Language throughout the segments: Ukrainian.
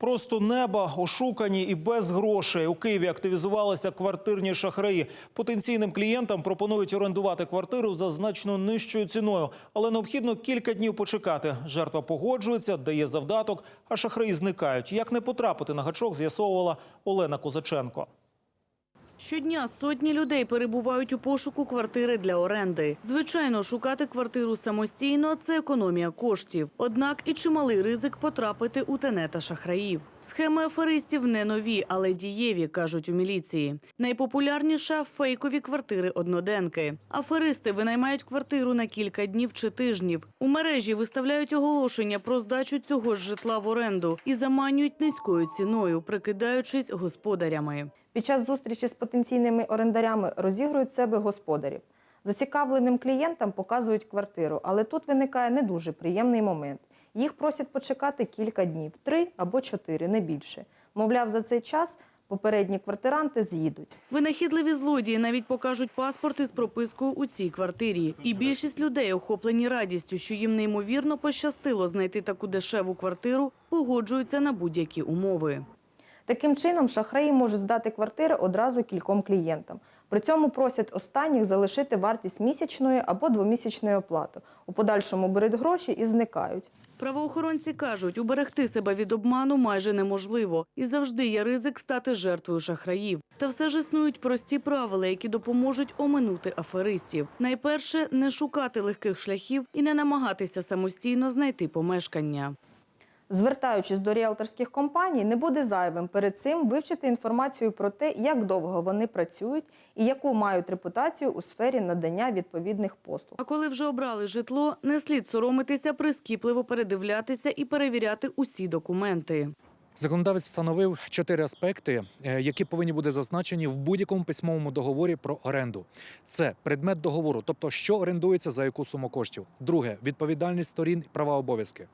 Просто неба, ошукані і без грошей. У Києві активізувалися квартирні шахраї. Потенційним клієнтам пропонують орендувати квартиру за значно нижчою ціною, але необхідно кілька днів почекати. Жертва погоджується, дає завдаток, а шахраї зникають. Як не потрапити на гачок, з'ясовувала Олена Козаченко. Щодня сотні людей перебувають у пошуку квартири для оренди. Звичайно, шукати квартиру самостійно – це економія коштів. Однак і чималий ризик потрапити у тенета шахраїв. Схеми аферистів не нові, але дієві, кажуть у міліції. Найпопулярніша – фейкові квартири-одноденки. Аферисти винаймають квартиру на кілька днів чи тижнів. У мережі виставляють оголошення про здачу цього ж житла в оренду і заманюють низькою ціною, прикидаючись господарями. Під час зустрічі з потенційними орендарями розігрують себе господарів. Зацікавленим клієнтам показують квартиру, але тут виникає не дуже приємний момент. Їх просять почекати кілька днів, три або чотири, не більше. Мовляв, за цей час попередні квартиранти з'їдуть. Винахідливі злодії навіть покажуть паспорти з пропискою у цій квартирі. І більшість людей, охоплені радістю, що їм неймовірно пощастило знайти таку дешеву квартиру, погоджуються на будь-які умови. Таким чином, шахраї можуть здати квартири одразу кільком клієнтам. При цьому просять останніх залишити вартість місячної або двомісячної оплати. У подальшому беруть гроші і зникають. Правоохоронці кажуть, уберегти себе від обману майже неможливо. І завжди є ризик стати жертвою шахраїв. Та все ж існують прості правила, які допоможуть оминути аферистів. Найперше – не шукати легких шляхів і не намагатися самостійно знайти помешкання. Звертаючись до ріелторських компаній, не буде зайвим перед цим вивчити інформацію про те, як довго вони працюють і яку мають репутацію у сфері надання відповідних послуг. А коли вже обрали житло, не слід соромитися, прискіпливо передивлятися і перевіряти усі документи. Законодавець встановив чотири аспекти, е, які повинні бути зазначені в будь-якому письмовому договорі про оренду. Це предмет договору, тобто що орендується за яку суму коштів. Друге відповідальність сторін, права обов'язки.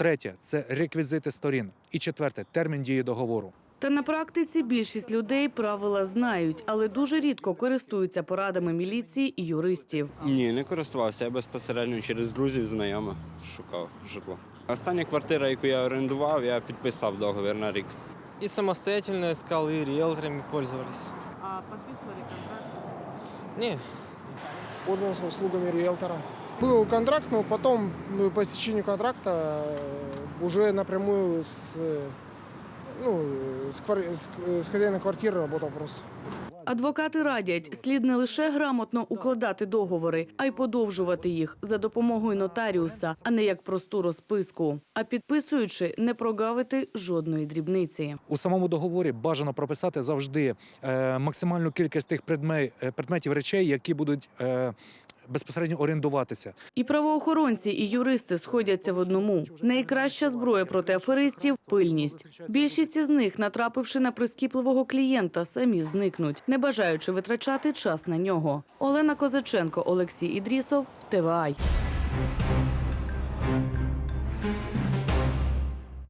Третє це реквізити сторін. І четверте термін дії договору. Та на практиці більшість людей правила знають, але дуже рідко користуються порадами міліції і юристів. Ні, не користувався. Я безпосередньо через друзів, знайомих шукав житло. Остання квартира, яку я орендував, я підписав договір на рік. И самостоятельно искал, и риэлторами пользовались. А підписували контракт? Не, пользовался услугами риэлтора. Был контракт, но потом э, по истечению контракта э, уже напрямую с, э, ну, э, с, квар- с, э, с хозяином квартиры работал просто. Адвокати радять, слід не лише грамотно укладати договори, а й подовжувати їх за допомогою нотаріуса, а не як просту розписку. А підписуючи, не прогавити жодної дрібниці. У самому договорі бажано прописати завжди е, максимальну кількість тих предме- е, предметів речей, які будуть е, безпосередньо орендуватися. І правоохоронці, і юристи сходяться в одному. Найкраща зброя проти аферистів пильність. Більшість із них, натрапивши на прискіпливого клієнта, самі зникнуть, не бажаючи витрачати час на нього. Олена Козаченко, Олексій Ідрісов, ТВАЙ.